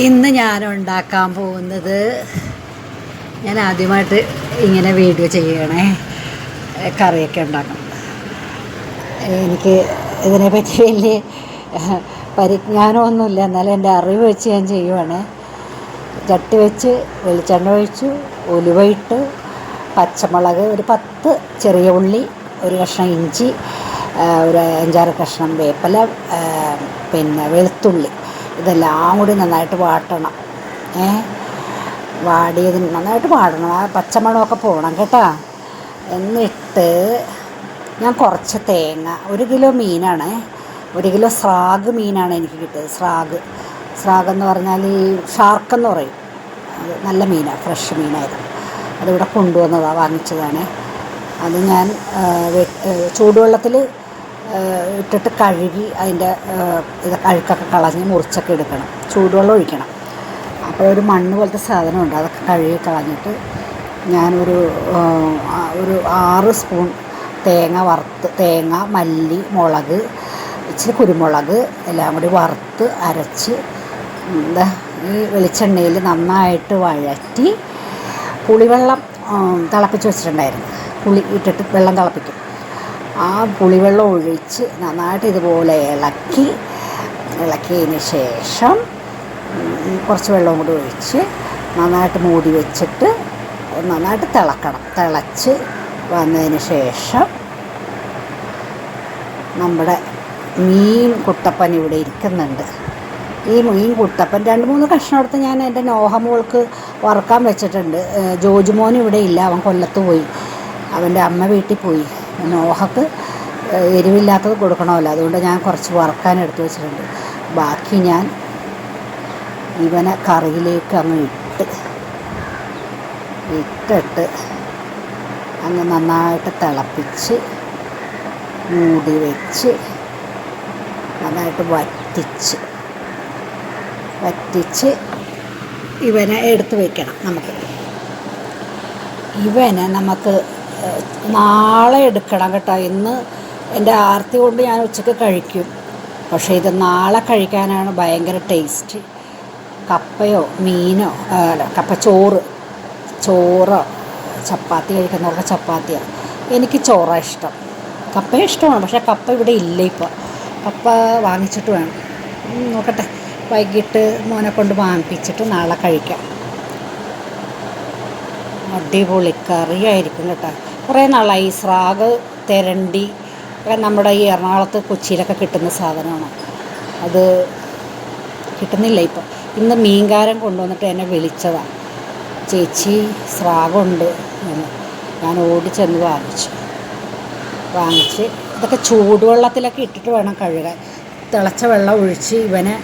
ഇന്ന് ഞാൻ ഉണ്ടാക്കാൻ പോകുന്നത് ഞാൻ ആദ്യമായിട്ട് ഇങ്ങനെ വീഡിയോ ചെയ്യണേ. കറിയൊക്കെ ഉണ്ടാക്കണം. എനിക്ക് ഇതിനെപ്പറ്റി വലിയ പരിജ്ഞാനമൊന്നുമില്ല. എന്നാലും എന്റെ അറിവ് വെച്ച് ഞാൻ ചെയ്യുവാണ്. ചട്ടി വെച്ച് വെളിച്ചെണ്ണ ഒഴിച്ചു ഉലുവ ഇട്ട് പച്ചമുളക് ഒരു പത്ത് ചെറിയ ഉള്ളി ഒരു കഷ്ണം ഇഞ്ചി ഒരു അഞ്ചാറ് കഷ്ണം വേപ്പില പിന്നെ വെളുത്തുള്ളി. ഇതെല്ലാം കൂടി നന്നായിട്ട് വാട്ടണം. ഏ? വാടിയതിന് നന്നായിട്ട് വാടണം. ആ പച്ചമണമൊക്കെ പോകണം കേട്ടോ. എന്നിട്ട് ഞാൻ കുറച്ച് തേങ്ങ ഒരു കിലോ മീനാണ്. ഒരു കിലോ സ്രാഗ് മീനാണ് എനിക്ക് കിട്ടിയത് സ്രാഗ്. സ്രാഗ് എന്ന് പറഞ്ഞാൽ ഈ ഷാർക്കെന്ന് പറയും. അത് നല്ല മീനാണ് ഫ്രഷ് മീനായിരുന്നു. അതിവിടെ കൊണ്ടുവന്നതാണ് വാങ്ങിച്ചതാണ്. അത് ഞാൻ ചൂടുവെള്ളത്തിൽ ഇട്ടിട്ട് കഴുകി അതിന്റെ ഇത് അഴുക്കൊക്കെ കളഞ്ഞ് മുറിച്ചൊക്കെ എടുക്കണം. ചൂടുവെള്ളം ഒഴിക്കണം. അപ്പോൾ ഒരു മണ്ണ് പോലത്തെ സാധനമുണ്ട്. അതൊക്കെ കഴുകി കളഞ്ഞിട്ട് ഞാനൊരു ഒരു ആറ് സ്പൂൺ തേങ്ങ വറുത്ത് തേങ്ങ മല്ലി മുളക് ഇച്ചിരി കുരുമുളക് എല്ലാം കൂടി വറുത്ത് അരച്ച് എന്താ ഈ വെളിച്ചെണ്ണയിൽ നന്നായിട്ട് വഴറ്റി പുളിവെള്ളം തിളപ്പിച്ച് വെച്ചിട്ടുണ്ടായിരുന്നു. പുളി ഇട്ടിട്ട് വെള്ളം തിളപ്പിക്കും. ആ പുളിവെള്ളം ഒഴിച്ച് നന്നായിട്ട് ഇതുപോലെ ഇളക്കി ഇളക്കിയതിന് ശേഷം കുറച്ച് വെള്ളം കൂടി ഒഴിച്ച് നന്നായിട്ട് മൂടി വെച്ചിട്ട് നന്നായിട്ട് തിളക്കണം. തിളച്ച് വന്നതിന് ശേഷം നമ്മുടെ മീൻ കുട്ടപ്പൻ ഇവിടെ ഇരിക്കുന്നുണ്ട്. ഈ മീൻ കുട്ടപ്പൻ രണ്ട് മൂന്ന് കഷ്ണം എടുത്ത് ഞാൻ എന്റെ നോഹമോൾക്ക് വറുക്കാൻ വെച്ചിട്ടുണ്ട്. ജോജുമോൻ ഇവിടെ ഇല്ല. അവൻ കൊല്ലത്ത് പോയി. അവന്റെ അമ്മ വീട്ടിൽ പോയി. നോഹക്ക് എരിവില്ലാത്തത് കൊടുക്കണമല്ലോ. അതുകൊണ്ട് ഞാൻ കുറച്ച് വറക്കാൻ എടുത്തു വെച്ചിട്ടുണ്ട്. ബാക്കി ഞാൻ ഇവനെ കറിയിലേക്ക് അങ്ങ് ഇട്ട് ഇട്ടിട്ട് അങ്ങ് നന്നായിട്ട് തിളപ്പിച്ച് മൂടി വെച്ച് നന്നായിട്ട് വറ്റിച്ച് വറ്റിച്ച് ഇവനെ എടുത്ത് വയ്ക്കണം നമുക്ക്. ഇവനെ നമുക്ക് നാളെ എടുക്കണം കേട്ടോ. ഇന്ന് എന്റെ ആർത്തി കൊണ്ട് ഞാൻ ഉച്ചയ്ക്ക് കഴിക്കും. പക്ഷേ ഇത് നാളെ കഴിക്കാനാണ് ഭയങ്കര ടേസ്റ്റ്. കപ്പയോ മീനോ അല്ല കപ്പ ചോറ് ചോറോ ചപ്പാത്തി കഴിക്കുന്നവർക്ക് ചപ്പാത്തിയാണ് എനിക്ക് ചോറ ഇഷ്ടം. കപ്പ ഇഷ്ടമാണ് പക്ഷേ കപ്പ ഇവിടെ ഇല്ല ഇപ്പോൾ കപ്പ വാങ്ങിച്ചിട്ട് വേണം. നോക്കട്ടെ. വൈകിട്ട് മോനെ കൊണ്ട് വാങ്ങിപ്പിച്ചിട്ട് നാളെ കഴിക്കാം. അടിപൊളി കറിയായിരിക്കും കേട്ടോ. കുറേ നാളായി. സ്രാഗ് തെരണ്ടി നമ്മുടെ ഈ എറണാകുളത്ത് കൊച്ചിയിലൊക്കെ കിട്ടുന്ന സാധനമാണ്. അത് കിട്ടുന്നില്ല ഇപ്പം. ഇന്ന് മീൻകാരൻ കൊണ്ടുവന്നിട്ട് എന്നെ വിളിച്ചതാണ് ചേച്ചി സ്രാഗുണ്ട് എന്ന്. ഞാൻ ഓടിച്ചെന്ന് വാങ്ങിച്ചു. വാങ്ങിച്ച് ഇതൊക്കെ ചൂടുവെള്ളത്തിലൊക്കെ ഇട്ടിട്ട് വേണം കഴുകാൻ. തിളച്ച വെള്ളം ഒഴിച്ച് ഇവനെ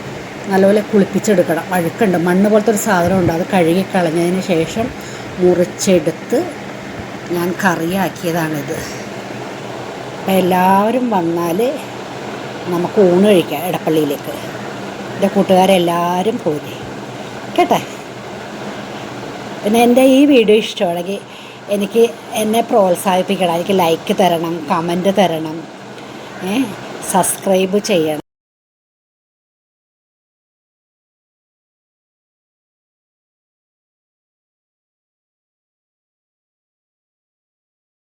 നല്ലപോലെ കുളിപ്പിച്ചെടുക്കണം. അഴുക്കുണ്ട് മണ്ണ് പോലത്തെ ഒരു സാധനമുണ്ട്. അത് കഴുകി കളഞ്ഞതിന് ശേഷം മുറിച്ചെടുത്ത് ഞാൻ കറിയാക്കിയതാണിത്. അപ്പം എല്ലാവരും വന്നാൽ നമുക്ക് ഊണ് കഴിക്കാം എടപ്പള്ളിയിലേക്ക്. എന്റെ കൂട്ടുകാരെല്ലാവരും പോയി കേട്ടെ? പിന്നെ എന്റെ ഈ വീഡിയോ ഇഷ്ടമാണെങ്കിൽ എനിക്ക് എന്നെ പ്രോത്സാഹിപ്പിക്കണം. എനിക്ക് ലൈക്ക് തരണം കമന്റ് തരണം. സബ്സ്ക്രൈബ് ചെയ്യണം.